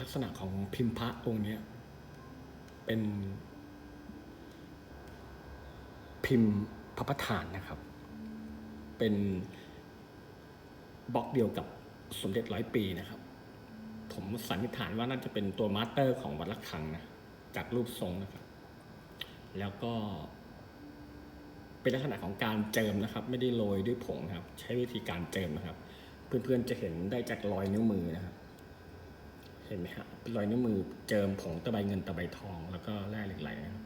ลักษณะของพิมพ์พระองค์นี้เป็นพิมพ์พระประธานนะครับ เป็นบล็อกเดียวกับสมเด็จร้อยปีนะครับ ผมสันนิษฐานว่าน่าจะเป็นตัวมาสเตอร์ของวัดละคังนะจากรูปทรงนะครับ แล้วก็เป็นลักษณะของการเจิมนะครับ ไม่ได้โรยด้วยผงนะครับ ใช้วิธีการเจิมนะครับ เพื่อนๆจะเห็นได้จากรอยนิ้วมือนะครับ เห็นไหมฮะเป็นรอยนิ้วมือเจิมผงตะไบเงินตะไบทองแล้วก็แร่เหล็กไหลนะครับ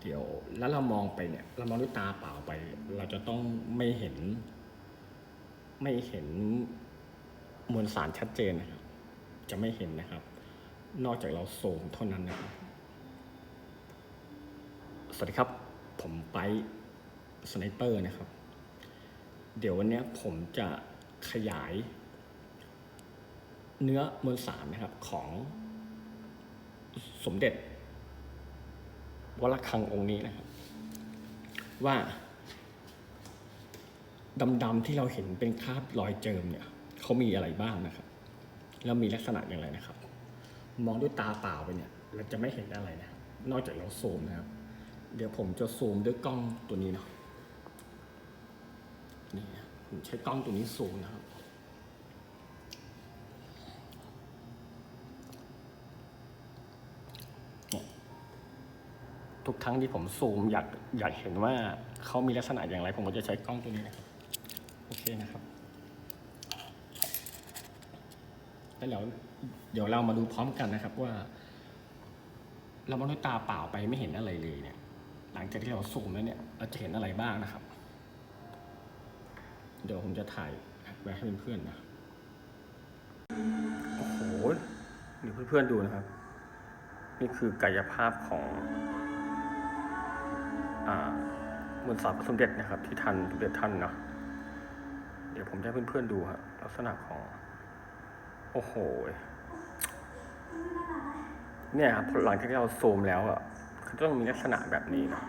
เดี๋ยวแล้วเรามองไปเนี่ย เรามองด้วยตาเปล่าไป เราจะต้องไม่เห็น ไม่เห็นมวลสารชัดเจนนะครับ จะไม่เห็นนะครับ นอกจากเราโซมเท่านั้นนะครับ สวัสดีครับ ผมไปสไนเปอร์นะครับ เดี๋ยววันนี้ผมจะขยาย เนื้อมวลสารนะครับของสมเด็จวรคังองค์นี้นะครับ ว่าดำๆที่เราเห็นเป็นคราบรอยเจิมเนี่ยเขามีอะไรบ้างนะครับ แล้วมีลักษณะอย่างไรนะครับ มองด้วยตาเปล่าไปเนี่ยเราจะไม่เห็นอะไรนะครับนอกจากเราซูมนะครับ เดี๋ยวผมจะซูมด้วยกล้องตัวนี้เนาะนี่นะผมใช้กล้องตัวนี้ซูมนะครับ เนี่ย ทุกครั้งที่ผมซูมอยากอยากเห็นว่าเขามีลักษณะอย่างไร ผมก็จะใช้กล้องตัวนี้นะครับ โอเคนะครับแล้วเดี๋ยวเดี๋ยวเรามาดูพร้อมกันนะครับว่า เรามองด้วยตาเปล่าไปไม่เห็นอะไรเลยเนี่ย หลังจากที่เราซูมแล้วเนี่ยเราจะเห็นอะไรบ้างนะครับ เดี๋ยวผมจะถ่ายไว้ให้เพื่อนๆนะโอ้โหเดี๋ยวเพื่อนๆดูนะครับ นี่คือกายภาพของ อ่ามวลสาพระสมเด็จนะครับ ที่ท่านสมเด็จท่านเนาะเดี๋ยวผมจะให้เพื่อนๆดูครับลักษณะของ โอ้โหเนี่ยครับหลังจากที่เราซูมแล้วอะเขาต้องมีลักษณะแบบนี้นะ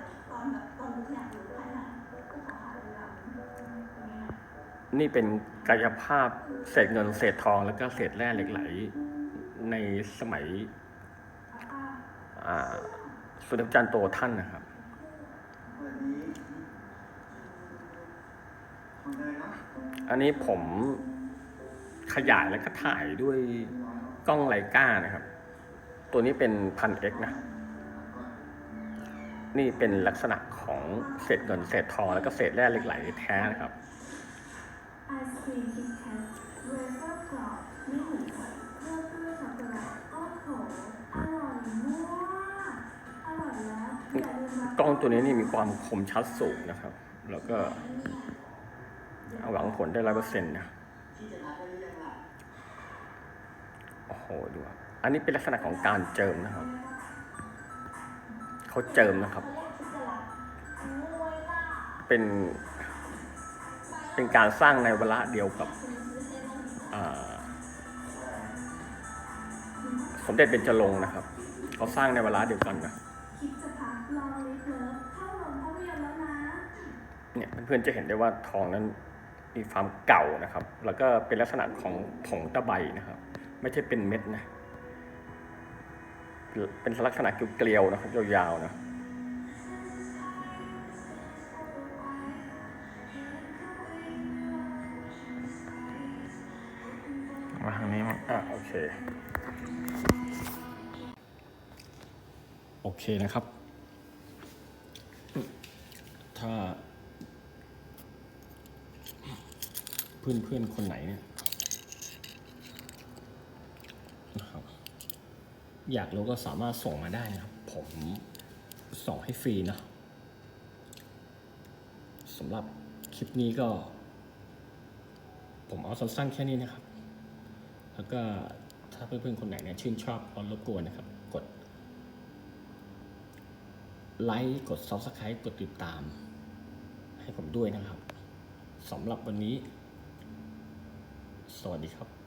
นี่เป็นกายภาพเศษเงินเศษทองแล้วก็เศษแร่เหล็กไหล ในสมัยอ่าสุดาจันโตท่านนะครับ อันนี้ผมขยายแล้วก็ถ่ายด้วยกล้องไลกานะครับ ตัวนี้เป็นพันเอ็กนะ นี่เป็นลักษณะของเศษเงินเศษทองแล้วก็เศษแร่เหล็กไหลแท้นะครับ กล้องตัวนี้นี่มีความคมชัดสูงนะครับ แล้วก็ หวังผลได้ร้อยเปอร์เซ็นต์นะโอ้โหดูครับอันนี้เป็นลักษณะของการเจิมนะครับ เขาเจิมนะครับ เป็น เป็นการสร้างในเวลาเดียวกับสมเด็จเบญจรงนะครับ เขาสร้างในเวลาเดียวกันนะเลยเคิร์ฟเข้าโรงภาพยนตร์แล้วนะเนี่ยเพื่อนๆจะเห็นได้ว่าทองนั้น มีความเก่านะครับ แล้วก็เป็นลักษณะของผงตะไบนะครับ ไม่ใช่เป็นเม็ดนะ เป็นลักษณะเกลียวๆนะครับยาวๆนะมาทางนี้มั้งอะโอเค โอเคนะครับ ถ้า เพื่อนเพื่อนคนไหนเนี่ยนะครับอยากรู้ก็สามารถส่งมาได้นะครับ ผมส่งให้ฟรีนะสำหรับคลิปนี้ก็ ผมเอาสั้นๆแค่นี้นะครับ แล้วก็ถ้าเพื่อนๆคนไหนเนี่ยชื่นชอบก็รบกวนนะครับ กดไลค์กด Subscribe กดติดตาม ให้ผมด้วยนะครับสำหรับวันนี้ สวัสดีครับ